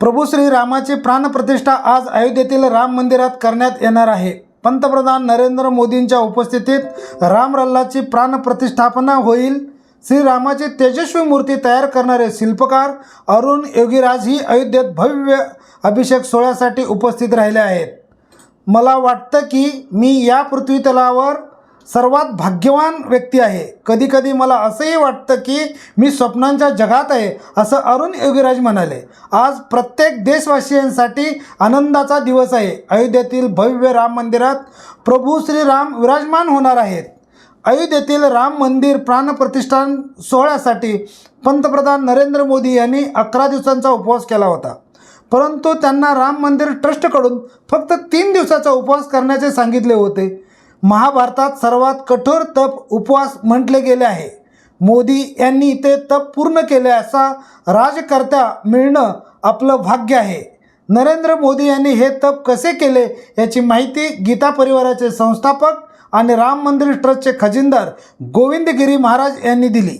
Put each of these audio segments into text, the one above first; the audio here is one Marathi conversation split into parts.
प्रभू श्री रामाची प्राणप्रतिष्ठा आज अयोध्येतील राम मंदिरात करण्यात येणार आहे. पंतप्रधान नरेंद्र मोदींच्या उपस्थितीत रामरल्लाची प्राणप्रतिष्ठापना होईल. श्रीरामाची तेजस्वी मूर्ती तयार करणारे शिल्पकार अरुण योगीराज ही अयोध्येत भव्य अभिषेक सोहळ्यासाठी उपस्थित राहिले आहेत. मला वाटतं की मी या पृथ्वीतलावर सर्वात भाग्यवान व्यक्ती आहे. कधीकधी मला असंही वाटतं की मी स्वप्नांच्या जगात आहे असं अरुण योगीराज म्हणाले. आज प्रत्येक देशवासियांसाठी आनंदाचा दिवस आहे. अयोध्येतील भव्य राम मंदिरात प्रभू श्रीराम विराजमान होणार आहेत. अयोध्येतील राम मंदिर प्राणप्रतिष्ठान सोहळ्यासाठी पंतप्रधान नरेंद्र मोदी यांनी अकरा दिवसांचा उपवास केला होता. परंतु त्यांना राम मंदिर ट्रस्टकडून फक्त तीन दिवसाचा उपवास करण्याचे सांगितले होते. महाभारतात सर्वात कठोर तप उपवास म्हटले गेले आहे. मोदी यांनी ते तप पूर्ण केले असा राजकर्त्या मिळणं आपलं भाग्य आहे. नरेंद्र मोदी यांनी हे तप कसे केले याची माहिती गीता परिवाराचे संस्थापक आणि राम मंदिर ट्रस्टचे खजिनदार गोविंदगिरी महाराज यांनी दिली.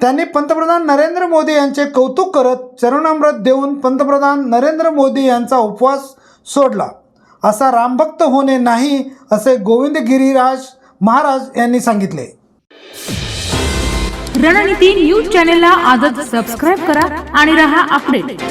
त्यांनी पंतप्रधान नरेंद्र मोदी यांचे कौतुक करत चरणामृत देऊन पंतप्रधान नरेंद्र मोदी यांचा उपवास सोडला. असा रामभक्त होणे नाही असे गोविंद गिरीराज महाराज यांनी सांगितले. रणनीती न्यूज चॅनेलला आजच सबस्क्राईब करा आणि रहा अपडेट